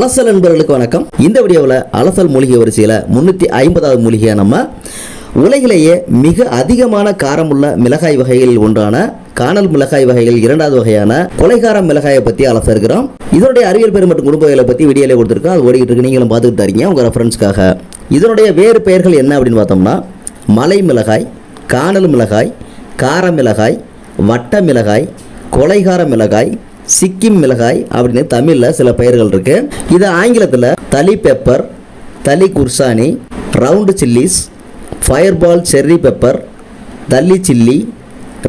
அலசல் என்பவர்களுக்கு வணக்கம். இந்த வீடியோவில் அலசல் மூலிகை வரிசையில் முன்னூற்றி ஐம்பதாவது மூலிகையை நம்ம உலகிலேயே மிக அதிகமான காரமுள்ள மிளகாய் வகைகளில் ஒன்றான காணல் மிளகாய் வகைகள் இரண்டாவது வகையான கொலைகாரம் மிளகாயை பற்றி அலச இருக்கிறோம். இதனுடைய அறிவியல் பெரு மற்றும் குடும்பங்களை பற்றி வீடியோவில் கொடுத்துருக்கோம். அது ஓடிக்கிட்டு இருக்கு. நீங்களும் பார்த்துக்கிட்டு தரீங்க உங்கள் ரெஃபரன்ஸ்க்காக இதனுடைய வேறு பெயர்கள் என்ன அப்படின்னு பார்த்தோம்னா மலை மிளகாய் காணல் மிளகாய் கார மிளகாய் வட்ட மிளகாய் கொலைகார மிளகாய் சிக்கிம் மிளகாய் அப்படின்னு தமிழில் சில பெயர்கள் இருக்கு. இது ஆங்கிலத்தில் Dalle pepper Dalle Khursani round chillies fireball cherry pepper Dalle chilli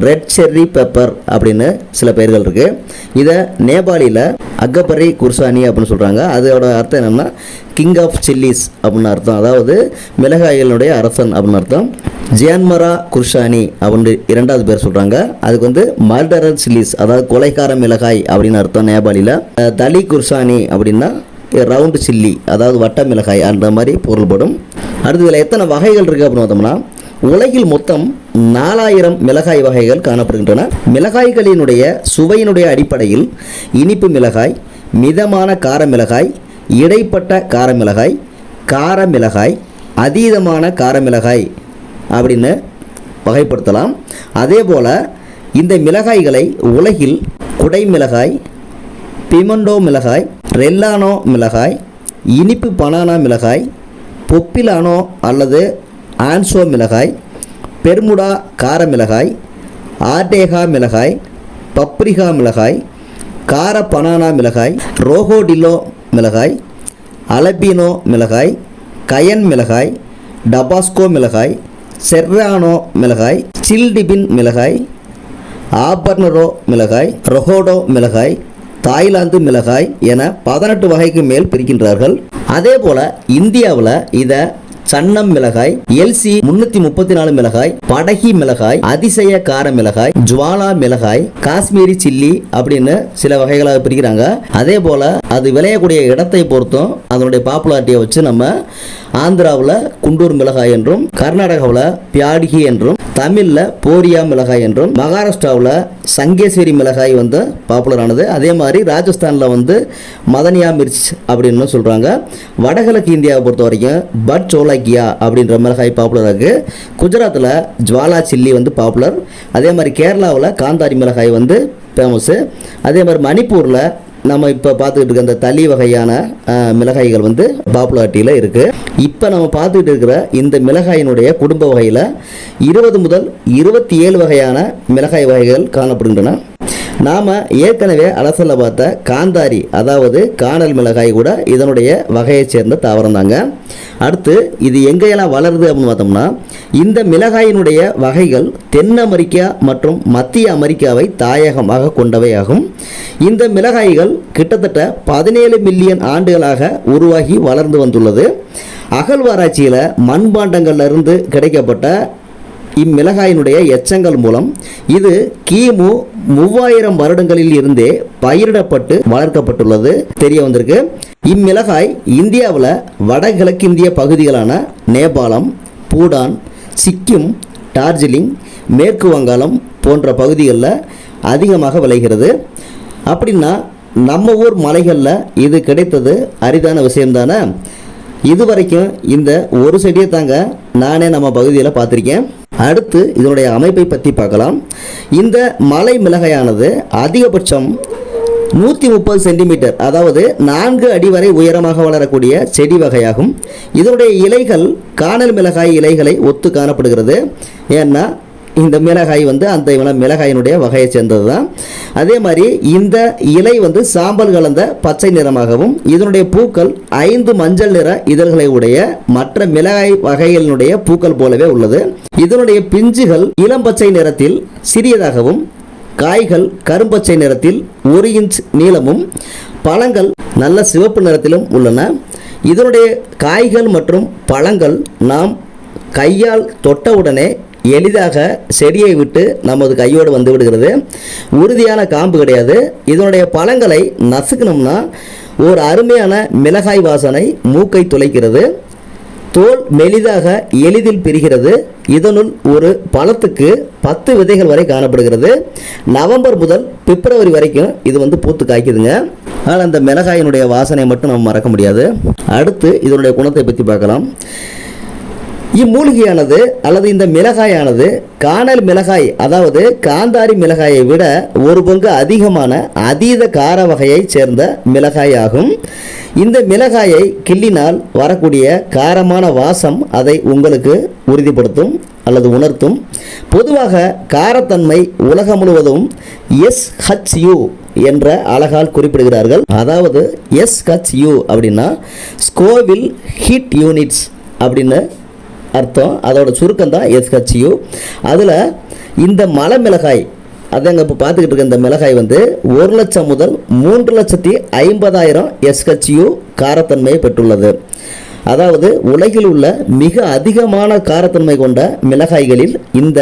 red cherry pepper அப்படின்னு சில பெயர்கள் இருக்குது இதை நேபாளியில் அக்கப்பரி குர்சானி அப்படின்னு சொல்கிறாங்க அதோட அர்த்தம் என்னென்னா கிங் ஆஃப் சில்லிஸ் அப்படின்னு அர்த்தம். அதாவது மிளகாய்களுடைய அரசன் அப்படின்னு அர்த்தம். ஜியான்மரா குர்ஷானி அப்படின்னு இரண்டாவது பேர் சொல்கிறாங்க அதுக்கு வந்து மர்டரர் சில்லிஸ் அதாவது கொலைக்கார மிளகாய் அப்படின்னு அர்த்தம் நேபாளியில் தலி குர்ஷானி அப்படின்னா ரவுண்டு சில்லி அதாவது வட்ட மிளகாய் அந்த மாதிரி பொருள்படும். அடுத்து இதில் எத்தனை வகைகள் இருக்குது அப்படின்னு பார்த்தோம்னா உலகில் மொத்தம் நாலாயிரம் மிளகாய் வகைகள் காணப்படுகின்றன. மிளகாய்களினுடைய சுவையினுடைய அடிப்படையில் இனிப்பு மிளகாய் மிதமான கார மிளகாய் இடைப்பட்ட கார மிளகாய் கார மிளகாய் அதீதமான கார மிளகாய் அப்படின்னு வகைப்படுத்தலாம். அதே போல் இந்த மிளகாய்களை உலகில் குடை மிளகாய் பிமண்டோ மிளகாய் ரெல்லானோ மிளகாய் இனிப்பு பனானா மிளகாய் பொப்பிலானோ அல்லது ஆன்சோ மிளகாய் பெர்முடா கார மிளகாய் ஆர்டேகா மிளகாய் பப்ரிகா மிளகாய் கார பனானா மிளகாய் ரோகோடில்லோ மிளகாய் அலபினோ மிளகாய் கயன் மிளகாய் டபாஸ்கோ மிளகாய் செர்ரானோ மிளகாய் சில்டிபின் மிளகாய் ஆபர்னரோ மிளகாய் ரொஹோடோ மிளகாய் தாய்லாந்து மிளகாய் என பதினெட்டு வகைக்கு மேல் பிரிக்கின்றார்கள். அதே போல இந்தியாவில் இதை சன்னம் மிளகாய் எல்சி முன்னூத்தி முப்பத்தி நாலு மிளகாய் படகி மிளகாய் அதிசய கார மிளகாய் ஜுவாலா மிளகாய் காஷ்மீரி சில்லி அப்படின்னு சில வகைகளாக பிரிக்கிறாங்க. அதே போல அது விளையக்கூடிய இடத்தை பொறுத்தும் அதனுடைய பாப்புலாரிட்டியை வச்சு நம்ம ஆந்திராவில் குண்டூர் மிளகாய் என்றும் கர்நாடகாவில் பியாடிகி என்றும் தமிழில் போரியா மிளகாய் என்றும் மகாராஷ்டிராவில் சங்கேஸ்வரி மிளகாய் வந்து பாப்புலரானது அதே மாதிரி ராஜஸ்தானில் வந்து மதனியா மிர்ச் அப்படின்னு சொல்கிறாங்க வடகிழக்கு இந்தியாவை பொறுத்த வரைக்கும் பட் சோலை சோலாக்கியா அப்படின்ற மிளகாய் பாப்புலர் இருக்குது குஜராத்தில் ஜுவாலா சில்லி வந்து பாப்புலர் அதே மாதிரி கேரளாவில் காந்தாரி மிளகாய் வந்து ஃபேமஸ்ஸு அதே மாதிரி மணிப்பூரில் நம்ம இப்போ பார்த்துக்கிட்டு இருக்க அந்த தளி வகையான மிளகாய்கள் வந்து பாப்புலாரிட்டியில் இருக்குது இப்போ நம்ம பார்த்துக்கிட்டு இருக்கிற இந்த மிளகாயினுடைய குடும்ப வகையில் இருபது முதல் இருபத்தி ஏழு வகையான மிளகாய் வகைகள் காணப்படுகின்றன. நாம் ஏற்கனவே அலசலை பார்த்த காந்தாரி அதாவது காணல் மிளகாய் கூட இதனுடைய வகையைச் சேர்ந்த தாவரம் தாங்க. அடுத்து இது எங்கெல்லாம் வளருது அப்படின்னு பார்த்தோம்னா இந்த மிளகாயினுடைய வகைகள் தென் அமெரிக்கா மற்றும் மத்திய அமெரிக்காவை தாயகமாக கொண்டவையாகும். இந்த மிளகாய்கள் கிட்டத்தட்ட பதினேழு மில்லியன் ஆண்டுகளாக உருவாகி வளர்ந்து வந்துள்ளது. அகழ்வாராய்ச்சியில் மண்பாண்டங்களிலிருந்து கிடைக்கப்பட்ட இம்மிளகாயினுடைய எச்சங்கள் மூலம் இது கிமு மூவாயிரம் வருடங்களில் இருந்தே பயிரிடப்பட்டு வளர்க்கப்பட்டுள்ளது தெரிய வந்திருக்கு. இம்மிளகாய் இந்தியாவில் வடகிழக்கிந்திய பகுதிகளான நேபாளம் பூடான் சிக்கிம் டார்ஜிலிங் மேற்கு வங்காளம் போன்ற பகுதிகளில் அதிகமாக விளைகிறது. அப்படின்னா நம்ம ஊர் மலைகளில் இது கிடைத்தது அரிதான விஷயம்தானே? இதுவரைக்கும் இந்த ஒரு செடியை தாங்க நானே நம்ம பகுதியில் பார்த்துருக்கேன். அடுத்து இதனுடைய அமைப்பை பற்றி பார்க்கலாம். இந்த மலை மிளகையானது அதிகபட்சம் நூற்றி முப்பது சென்டிமீட்டர் அதாவது நான்கு அடி வரை உயரமாக வளரக்கூடிய செடி வகையாகும். இதனுடைய இலைகள் காணல் மிளகாய் இலைகளை ஒத்து காணப்படுகிறது. ஏன்னா இந்த மிளகாய் வந்து அந்த இவன மிளகாயினுடைய வகையை சேர்ந்தது தான் அதே மாதிரி இந்த இலை வந்து சாம்பல் கலந்த பச்சை நிறமாகவும் இதனுடைய பூக்கள் ஐந்து மஞ்சள் நிற இதழ்களை உடைய மற்ற மிளகாய் வகைகளினுடைய பூக்கள் போலவே உள்ளது. இதனுடைய பிஞ்சுகள் இளம் பச்சை நிறத்தில் சிறியதாகவும் காய்கள் கரும்பச்சை நிறத்தில் ஒரு இன்ச் நீளமும் பழங்கள் நல்ல சிவப்பு நிறத்திலும் உள்ளன. இதனுடைய காய்கள் மற்றும் பழங்கள் நாம் கையால் தொட்டவுடனே எளிதாக செடியை விட்டு நமது கையோடு வந்து விடுகிறது. உறுதியான காம்பு கிடையாது. இதனுடைய பழங்களை நசுக்கணும்னா ஒரு அருமையான மிளகாய் வாசனை மூக்கை துளைக்கிறது. தோல் மெலிதாக எளிதில் பிரிகிறது. இதனுள் ஒரு பழத்துக்கு பத்து விதைகள் வரை காணப்படுகிறது. நவம்பர் முதல் பிப்ரவரி வரைக்கும் இது வந்து பூத்து காய்க்குதுங்க. ஆனால் அந்த மிளகாயினுடைய வாசனை மட்டும் நம்ம மறக்க முடியாது. அடுத்து இதனுடைய குணத்தை பற்றி பார்க்கலாம். இம்மூலிகையானது அல்லது இந்த மிளகாயானது காணல் மிளகாய் அதாவது காந்தாரி மிளகாயை விட ஒரு பங்கு அதிகமான அதீத கார வகையைச் சேர்ந்த மிளகாய் ஆகும் இந்த மிளகாயை கிள்ளினால் வரக்கூடிய காரமான வாசம் அதை உங்களுக்கு உறுதிப்படுத்தும் அல்லது உணர்த்தும். பொதுவாக காரத்தன்மை உலகம் முழுவதும் எஸ்ஹச்யூ என்ற அழகால் குறிப்பிடுகிறார்கள். அதாவது எஸ்ஹச்யூ அப்படின்னா ஸ்கோவில் ஹீட் யூனிட்ஸ் அப்படின்னு அர்த்தம். அதோட சுருக்கம் தான் எஸ்ஹெச்யு. அதில் இந்த மலை மிளகாய் அதாங்க இப்போ பார்த்துக்கிட்டு இருக்க இந்த மிளகாய் வந்து ஒரு லட்சம் முதல் மூன்று லட்சத்தி ஐம்பதாயிரம் எஸ்ஹெச்யு காரத்தன்மையை பெற்றுள்ளது. அதாவது உலகில் உள்ள மிக அதிகமான காரத்தன்மை கொண்ட மிளகாய்களில் இந்த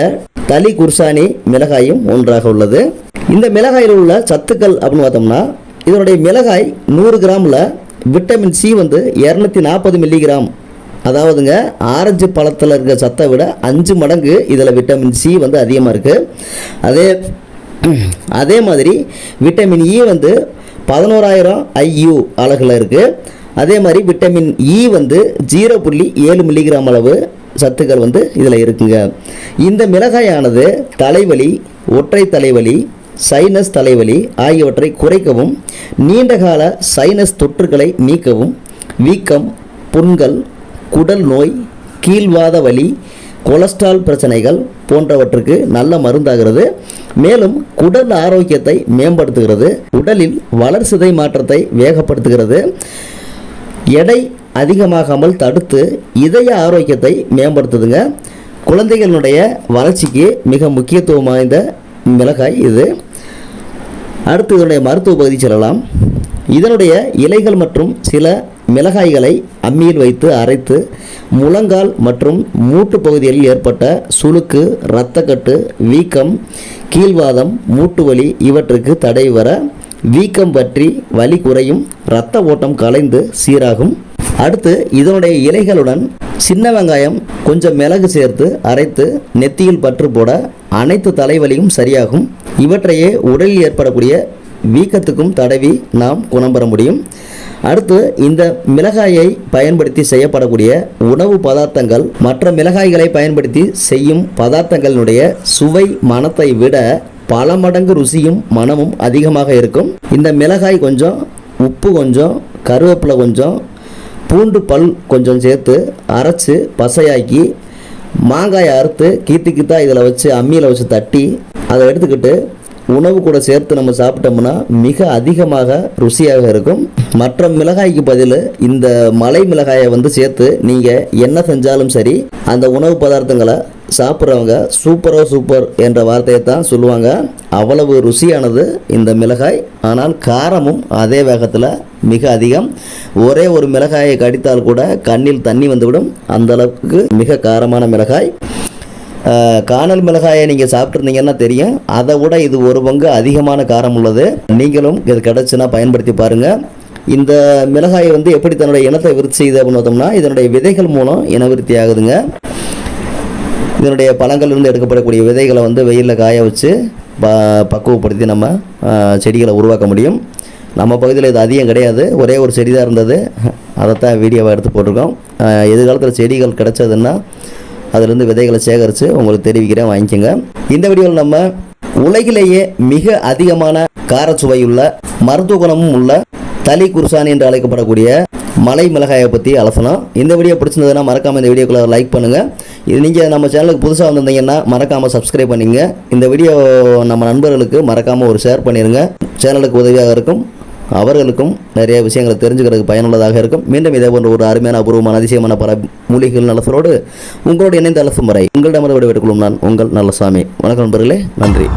தலி குர்சானி மிளகாயும் ஒன்றாக உள்ளது. இந்த மிளகாயில் உள்ள சத்துக்கள் அப்படின்னு பார்த்தோம்னா இதனுடைய மிளகாய் நூறு கிராமில் விட்டமின் சி வந்து இரநூத்தி நாற்பது மில்லிகிராம் அதாவதுங்க ஆரஞ்சு பழத்தில் இருக்க சத்தை விட அஞ்சு மடங்கு இதில் விட்டமின் சி வந்து அதிகமாக இருக்குது அதே அதே மாதிரி விட்டமின் இ e வந்து பதினோராயிரம் ஐயு அலகில் இருக்குது அதே மாதிரி விட்டமின் இ e வந்து ஜீரோ புள்ளி ஏழு மில்லிகிராம் அளவு சத்துக்கள் வந்து இதில் இருக்குங்க. இந்த மிளகாயானது தலைவலி ஒற்றை தலைவலி சைனஸ் தலைவலி ஆகியவற்றை குறைக்கவும் நீண்டகால சைனஸ் தொற்றுகளை நீக்கவும் வீக்கம் புண்கள் குடல் நோய் கீழ்வாத வலி கொலஸ்ட்ரால் பிரச்சனைகள் போன்றவற்றுக்கு நல்ல மருந்தாகிறது. மேலும் குடல் ஆரோக்கியத்தை மேம்படுத்துகிறது. உடலில் வளர்சிதை மாற்றத்தை வேகப்படுத்துகிறது. எடை அதிகமாகாமல் தடுத்து இதய ஆரோக்கியத்தை மேம்படுத்துதுங்க. குழந்தைகளுடைய வளர்ச்சிக்கு மிக முக்கியத்துவம் வாய்ந்த மிளகாய் இது. அடுத்து இதனுடைய மருத்துவ பகுதி செல்லலாம். இதனுடைய இலைகள் மற்றும் சில மிளகாய்களை அம்மியில் வைத்து அரைத்து முழங்கால் மற்றும் மூட்டு பகுதியில் ஏற்பட்ட சுளுக்கு இரத்தக்கட்டு வீக்கம் கீழ்வாதம் மூட்டு வலி இவற்றுக்கு தடை வர வீக்கம் பற்றி வலி குறையும் இரத்த ஓட்டம் கலைந்து சீராகும். அடுத்து இதனுடைய இலைகளுடன் சின்ன வெங்காயம் கொஞ்சம் மிளகு சேர்த்து அரைத்து நெத்தியில் பற்று போட அனைத்து தலைவலியும் சரியாகும். இவற்றையே உடலில் ஏற்படக்கூடிய வீக்கத்துக்கும் தடவி நாம் குணம் பெற முடியும். அடுத்து இந்த மிளகாயை பயன்படுத்தி செய்யப்படக்கூடிய உணவு பதார்த்தங்கள் மற்ற மிளகாய்களை பயன்படுத்தி செய்யும் பதார்த்தங்களினுடைய சுவை மனத்தை விட பல மடங்கு ருசியும் மனமும் அதிகமாக இருக்கும். இந்த மிளகாய் கொஞ்சம் உப்பு கொஞ்சம் கருவேப்பிலை கொஞ்சம் பூண்டு பல் கொஞ்சம் சேர்த்து அரைச்சு பசையாக்கி மாங்காயை அறுத்து கீத்து கீத்தா இதில் வச்சு அம்மியில் வச்சு தட்டி அதை எடுத்துக்கிட்டு உணவு கூட சேர்த்து நம்ம சாப்பிட்டோம்னா மிக அதிகமாக ருசியாக இருக்கும். மற்ற மிளகாய்க்கு பதில் இந்த மலை மிளகாயை வந்து சேர்த்து நீங்கள் என்ன செஞ்சாலும் சரி அந்த உணவு பதார்த்தங்களை சாப்பிட்றவங்க சூப்பரோ சூப்பர் என்ற வார்த்தையை தான் சொல்லுவாங்க. அவ்வளவு ருசியானது இந்த மிளகாய். ஆனால் காரமும் அதே வேகத்தில் மிக அதிகம். ஒரே ஒரு மிளகாயை கடித்தால் கூட கண்ணில் தண்ணி வந்துவிடும். அந்த அளவுக்கு மிக காரமான மிளகாய். காணல் மிளகாயை நீங்கள் சாப்பிட்ருந்தீங்கன்னா தெரியும். அதை விட இது ஒரு பங்கு அதிகமான காரம் உள்ளது. நீங்களும் இது கிடச்சுன்னா பயன்படுத்தி பாருங்கள் இந்த மிளகாயை வந்து எப்படி தன்னுடைய இனத்தை விருத்தி செய்யுது அப்படின்னு பார்த்தோம்னா இதனுடைய விதைகள் மூலம் இனவிருத்தி ஆகுதுங்க. இதனுடைய பழங்கள்லேருந்து எடுக்கப்படக்கூடிய விதைகளை வந்து வெயிலில் காய வச்சு ப பக்குவப்படுத்தி நம்ம செடிகளை உருவாக்க முடியும். நம்ம பகுதியில் இது அதிகம் கிடையாது. ஒரே ஒரு செடி தான் இருந்தது. அதைத்தான் வீடியோவாக எடுத்து போட்டிருக்கோம். எதிர்காலத்தில் செடிகள் கிடைச்சதுன்னா அதுலேருந்து விதைகளை சேகரித்து உங்களுக்கு தெரிவிக்கிறேன் வாங்கிக்கோங்க. இந்த வீடியோவில் நம்ம உலகிலேயே மிக அதிகமான காரச்சுவையுள்ள மருத்துவ குணமும் உள்ள தலி குர்சானி என்று அழைக்கப்படக்கூடிய மலை மிளகாயை பற்றி அலசலாம் இந்த வீடியோ பிடிச்சிருந்ததுன்னா மறக்காமல் இந்த வீடியோக்குள்ள லைக் பண்ணுங்கள் இது நீங்கள் நம்ம சேனலுக்கு புதுசாக வந்திருந்தீங்கன்னா மறக்காமல் சப்ஸ்கிரைப் பண்ணிங்க. இந்த வீடியோ நம்ம நண்பர்களுக்கு மறக்காமல் ஒரு ஷேர் பண்ணிடுங்க சேனலுக்கு உதவியாக இருக்கும். அவர்களுக்கும் நிறைய விஷயங்களை தெரிஞ்சுக்கிறதுக்கு பயனுள்ளதாக இருக்கும். மீண்டும் இதே போன்ற ஒரு அருமையான அபூர்வமான அதிசயமான பல மூலிகைகள் நலசரோடு உங்களோடு இணைந்த அலசும் வரை உங்களிடமிருந்து விடைபெற்றுக் கொள்ளும் நான் உங்கள் நல்லசாமி வணக்கம் நண்பர்களே நன்றி.